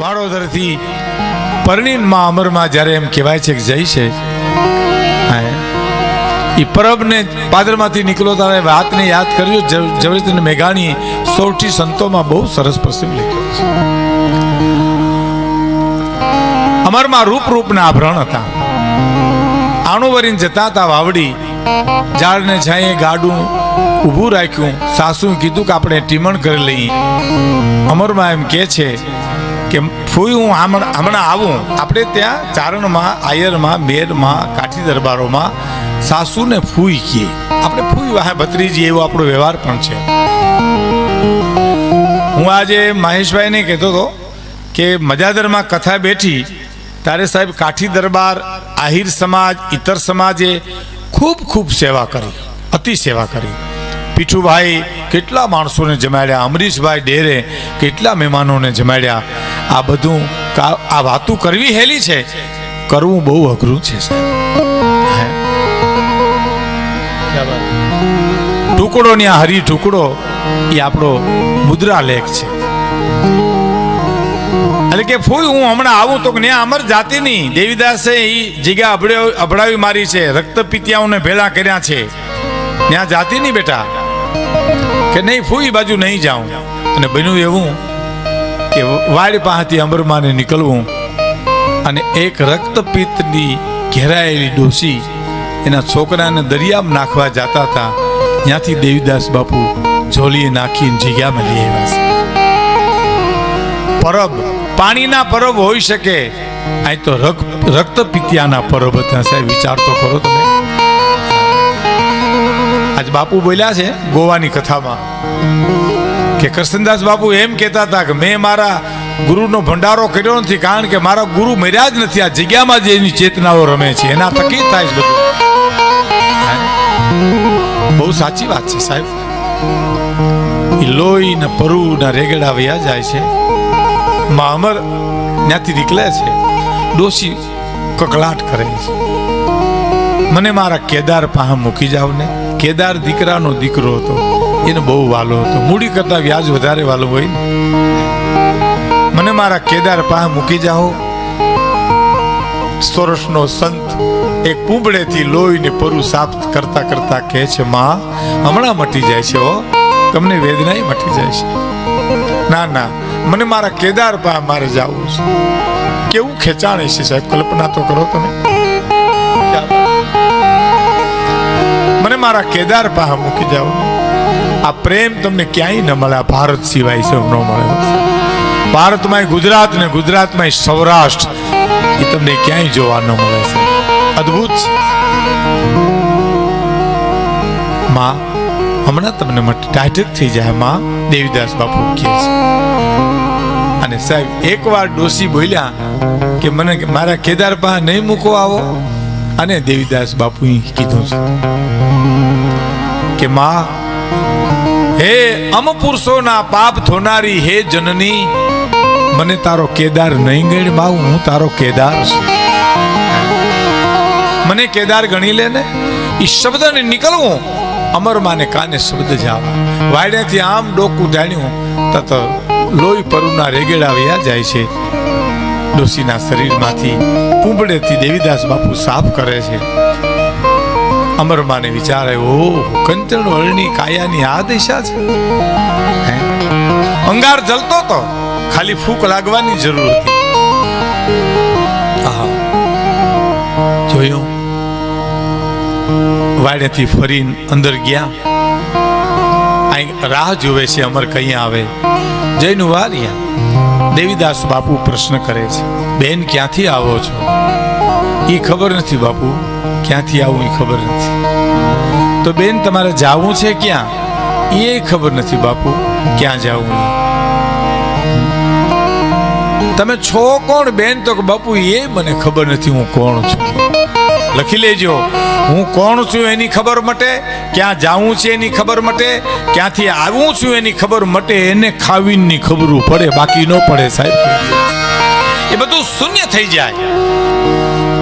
વાડોદરથી પરણીનમાં અમરમાં જ્યારે એમ કહેવાય છે કે જઈ છે. એ. પરબને પાદરમાંથી નીકળો તારે વાતને યાદ કર્યો જવરીતન મેઘાણી સૌથી સંતોમાં બહુ સરસ પ્રસંગ લખ્યો છે. અમરમાં રૂપ રૂપના આભરણ હતા. આણું વરીને જતા હતા વાવડી. ઝાડને છાંયે ગાડું ઊભું રાખ્યું. સાસુ કીધું કે આપણે ટીમણ કરી લઈએ. અમરમાં એમ કે છે કે ફૂઈ હું હમણાં આવું. આપણે ત્યાં ચારણમાં, આયરમાં, મેરમાં, કાઠી દરબારોમાં સાસુને ફૂઈ કીએ આપણે ફૂઈ વાહે ભત્રીજી, એવો આપણો વ્યવહાર પણ છે. હું આજે મહેશભાઈને કહેતો હતો કે મજાદરમાં કથા બેઠી ત્યારે સાહેબ કાઠી દરબાર, આહિર સમાજ ઇતર સમાજે ખૂબ ખૂબ સેવા કરી. અતિ સેવા કરી. પીઠુભાઈ કેટલા માણસોને જમાડ્યા, અમરીશભાઈ ડેરે કેટલા મહેમાનોને જમાડ્યા. આ બધું આ વાતું કરવી હેલી છે? કરવું બહુ અઘરું છે ટુકડો ને આ હરી ટુકડો એ આપણો મુદ્રા લેખ છે. એટલે કે ફૂલ હું હમણાં આવું તો ને અમર જાતિની દેવીદાસે એ જગ્યા અભડાવી મારી છે. રક્તપિતિયાઓને ભેળા કર્યા છે. ત્યાં જાતિ નહીં બેટા. કે નહીં ફૂઈ બાજુ નહીં જાઉં. અને બન્યું એવું કે વાડ પાસેથી અમરમાને નીકળવું અને એક રક્તપિત્તની ઘેરાયેલી ડોસી એના છોકરાને દરિયામાં નાખવા જતા હતા. ત્યાંથી દેવીદાસ બાપુ ઝોલીએ નાખીને જગ્યામાં લઈ આવ્યા પરબ, પાણીના પરબ હોઈ શકે. અહીં તો રક્ત પિત્યાના પરબ હતા સાહેબ, વિચાર તો કરો તમે. આજ બાપુ બોલ્યા છે ગોવાની કથામાં કે કૃષ્ણદાસ બાપુ એમ કહેતા હતા કે મેં મારા ગુરુનો ભંડારો કર્યો નથી કારણ કે મારા ગુરુ મર્યા જ નથી. આ જગ્યામાં જ એની ચેતનાઓ રમે છે. એના થકી થાય છે બધું. બહુ સાચી વાત છે સાહેબ. એ લોહી ને પરુ ના રેગડા વયા જાય છે. માં અમર ત્યાંથી નીકળે છે. ડોસી કકળાટ કરે છે. મને મારા કેદાર પાહ મૂકી જાવ ને કેદાર દીકરાનો દીકરો હતો. એને બહુ વાલો હતો. મૂડી કરતા વ્યાજ વધારે વાલો હોય મને મારા કેદાર પાસે મૂકી જાઓ. સોરસનો સંત એક પૂંબળેથી લોહીને પરુ સાફ કરતા કરતા કહે છે, માં, હમણાં મટી જાય છે હો. તમને વેદનાય મટી જાય છે. ના ના, મને મારા કેદાર પાસે મારે જવું છે. કેવું ખેંચાણે છે સાહેબ? કલ્પના તો કરો તમે. મારા કેદાર પાસે મૂકી જાઓ. આ પ્રેમ તમને ક્યાંય ન મળે ભારત સિવાય છે ન મળે. ભારતમાં ગુજરાત ને ગુજરાતમાં સૌરાષ્ટ્ર, એ તમને ક્યાંય જોવા ન મળે છે. અદ્ભુત મા, હમણાં તમને મટ- ટાઢક થઈ જાય, માં, દેવીદાસ બાપુ કહે છે. અને સાહેબ, એકવાર ડોસી બોલ્યા કે મને મારા કેદાર પાસે નહીં મૂકો આવો. અને દેવીદાસ બાપુએ કીધું છે કે માં, હે અમ પુરુષોના પાપ થનારી હે જનની, મને તારો કેદાર નહીં ગણ બાવ હું તારો કેદાર છું. મને કેદાર ગણી લે ને એ શબ્દને નીકળવું, અમર માને કાને શબ્દ જાવા. વાડેથી આમ ડોકું જાણ્યું તત લોહી પરુના રેગેડા વયા જાય છે. ડોશીના શરીરમાંથી પૂંબળેથી દેવીદાસ બાપુ સાફ કરે છે. અમરમાને વિચાર આવ્યો કંચન વર્ણની કાયાની આ દિશા છે. અંગાર જલતો તો, ખાલી ફૂક લાગવાની જરૂર હતી. જોયું? વાડેથી ફરીને અંદર ગયા. અહીં રાહ જોવે છે, અમર કઈ આવે. જઈને વાલિયા. દેવીદાસ બાપુ પ્રશ્ન કરે છે, બેન, ક્યાંથી આવો છો? એ ખબર નથી બાપુ, ક્યાંથી આવું એ ખબર નથી. તો બેન, તમારે જાવું છે ક્યાં? એ ખબર નથી બાપુ, ક્યાં જાવું તમે છો કોણ બેન? તો બાપુ, એ મને ખબર નથી હું કોણ છું. લખી લેજો, હું કોણ છું એની ખબર મટે? ક્યાં જાવું છે એની ખબર મટે, ક્યાંથી આવું છું એની ખબર મટે, એને ખાવીની ખબરું પડે, બાકી ન પડે સાહેબ. એ બધું શૂન્ય થઈ જાય.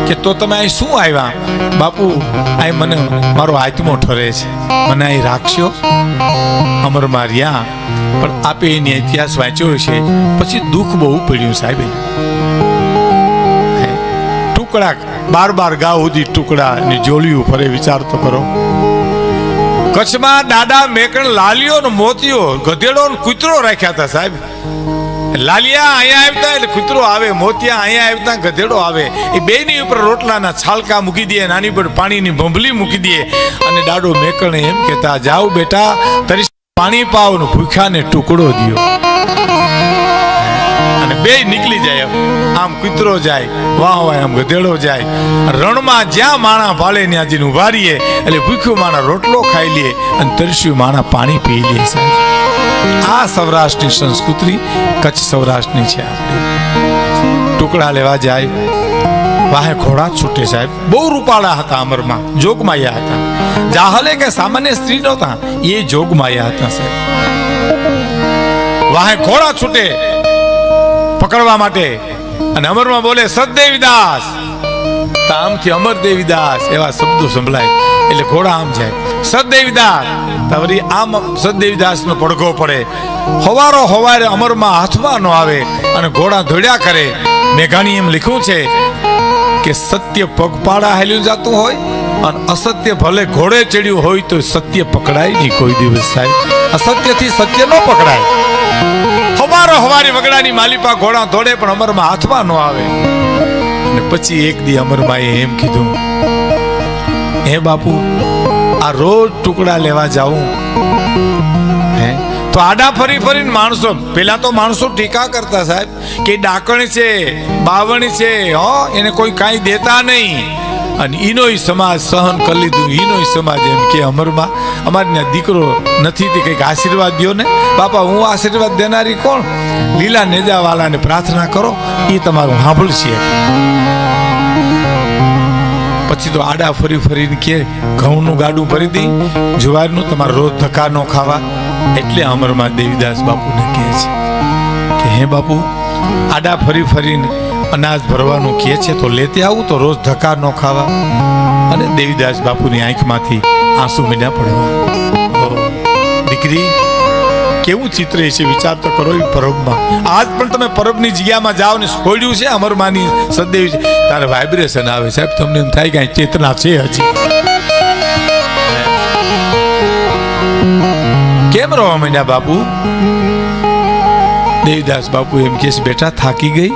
કે તો તમે અહીં શું આવ્યા? બાપુ, અહીં મને, મારો આત્મો ઠરે છે. મને અહીં રાખશો અમર માર્યા. પણ આપે એની ઇતિહાસ વાંચ્યો છે પછી દુઃખ બહુ પડ્યું સાહેબ ટુકડા, બાર બાર ગાવ સુધી ટુકડા ને જોડ્યું ફરે, વિચાર તો કરો. કચ્છમાં દાદા મેકણ લાલિયો ને મોતિયો ગધેડો ને કૂતરો રાખ્યા હતા સાહેબ. લાલિયા અહીંયા આવતા એટલે કૂતરો આવે, મોતિયા અહીંયા આવતા, ગધેડો આવે. એ બેની ઉપર રોટલાના છાલકા મૂકી દે, નાની પર પાણીની ભંભલી મૂકી દે. અને દાડો મેકણે એમ કહેતા, જાઓ બેટા, તરી પાણી પાવ ભૂખ્યાને ટુકડો દ્યો. અને બે નીકળી જાય આમ કૂતરો જાય, વાહ વાય આમ ગધેડો જાય. રણમાં જ્યાં માણા ભાલે ત્યાં જઈને એટલે ભૂખ્યું માણા રોટલો ખાઈ લઈએ અને તરસ્યું માણા પાણી પી લઈએ સાહેબ. આ સૌરાષ્ટ્રની સંસ્કૃતિ, કચ્છ સૌરાષ્ટ્રની છે આપણી. ટુકડા લેવા જાય. વાહે ઘોડા છૂટે સાહેબ. બહુ રૂપાળા હતા અમરમાં, જોગમાયા હતા. જાહલે કે સામાન્ય સ્ત્રી નહોતા, એ જોગમાયા હતા સાહેબ. વાહે ઘોડા છૂટે. પકડવા માટે. અને અમરમાં બોલે સદદેવીદાસ તામથી અમર દેવીદાસ એવા શબ્દો સંભળાય. એટલે ઘોડા આમ જાય. સદદેવીદાસ તવરી આમ સદદેવીદાસનો પડઘો પડે. હવારો હવારે અમરમાં હાથમાં ન આવે અને ઘોડા ધોડ્યા કરે. મેઘાણી એમ લખ્યું છે કે, સત્ય પગપાળા હેલ્યું જતું હોય અને અસત્ય ભલે ઘોડે ચડ્યું હોય તો સત્ય પકડાય નહીં કોઈ દિવસ સાહેબ. અસત્યથી સત્ય ન પકડાય. હવારો હવારી વગડાની માલિપા ઘોડા દોડે પણ અમરમાં હાથમાં ન આવે. અને પછી એક દી અમરબાઈએ એમ કીધું, હે બાપુ, આ રોજ ટુકડા લેવા જાઉં. હે? તો આડા ફરી ફરીને માણસો, પેલા તો માણસો ટીકા કરતા સાહેબ, કે ડાકણ છે, બાવણ છે, હો, એને કોઈ કાંઈ દેતા નહીં. અને ઈનોય સમાજ સહન કરી લીધું. ઈનોય સમાજ એમ કે અમરમાં અમારે ત્યાં દીકરો નથી તે કંઈક આશીર્વાદ દ્યો ને. બાપા, હું આશીર્વાદ દેનારી કોણ? લીલા નેજાવાલાને પ્રાર્થના કરો એ તમારું સાંભળશે. પછી તો આડા ફરી ફરીને કે, ઘઉંનું ગાડું ભરી દઈ, જુવારનું તમારે રોજ ધક્કા ન ખાવા. એટલે અમરમાં દેવીદાસ બાપુને કહે છે કે, હે બાપુ આડા ફરી ફરીને અનાજ ભરવાનું કહે છે, તો લેતે આવું તો રોજ ધક્કા ન ખાવા. અને દેવીદાસ બાપુની આંખમાંથી આંસુ મીંડા પડવા. દીકરી, કેવું ચિત્ર છે, વિચાર તો કરો એ પરબમાં. આજ પણ તમે પરબની જગ્યામાં જાઓ ને છોડ્યું છે અમરમાની સદદેવ છે. તારે વાઇબ્રેશન આવે સાહેબ, તમને એમ થાય કે ચેતના છે હજી. કેમ રહો મહિના બાપુ? દેવદાસ બાપુ એમ કે બેટા, થાકી ગઈ?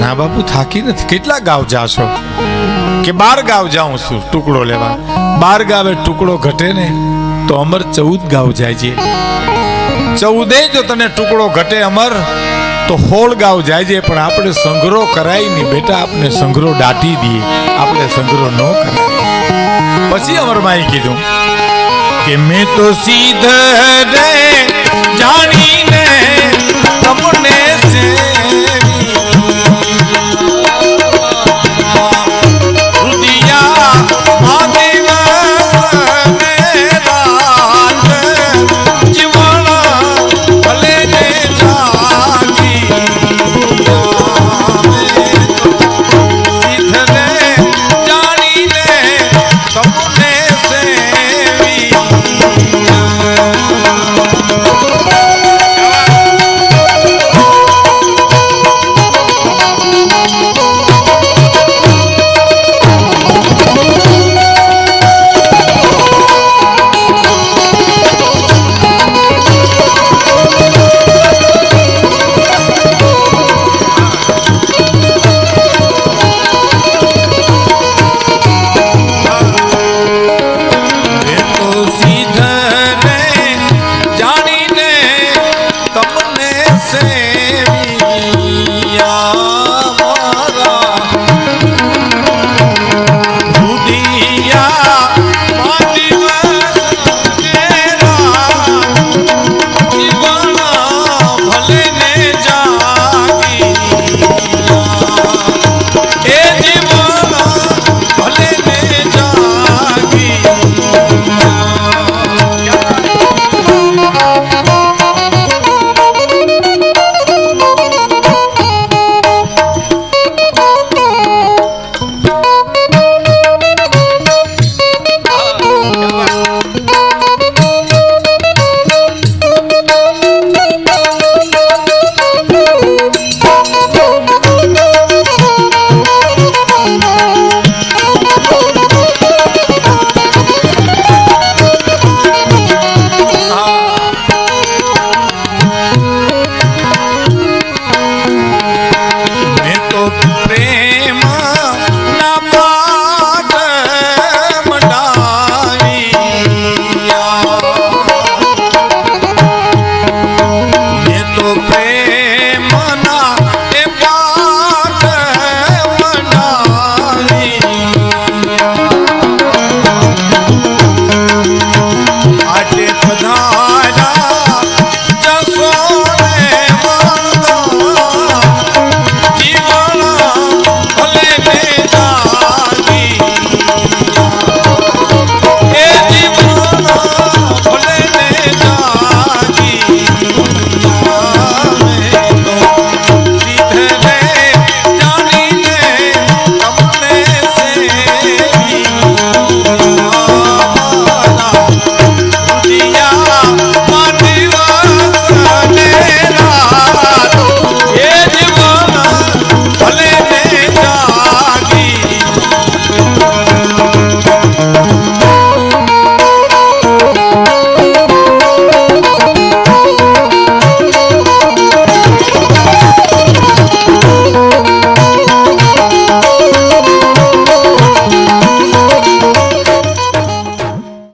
ના બાપુ, થાકી નથી. કેટલા ગાવ જાશો કે બાર ગાવ જાઉં છું, ટુકડો લેવા. બાર ગાવે ટુકડો ઘટે ને, તો અમર ચૌદ ગાવ જાય છે. ચૌદે જો તને ટુકડો ઘટે અમર, તો હોળ ગાવ જાય છે, પણ આપણે સંગ્રહ કરાય નહીં. બેટા, આપણે સંગ્રહ દાટી દઈએ. આપણે સંગ્રહ ન કરાય. પછી અમરમાં એ કીધું કે મેં તો સીધ જાણી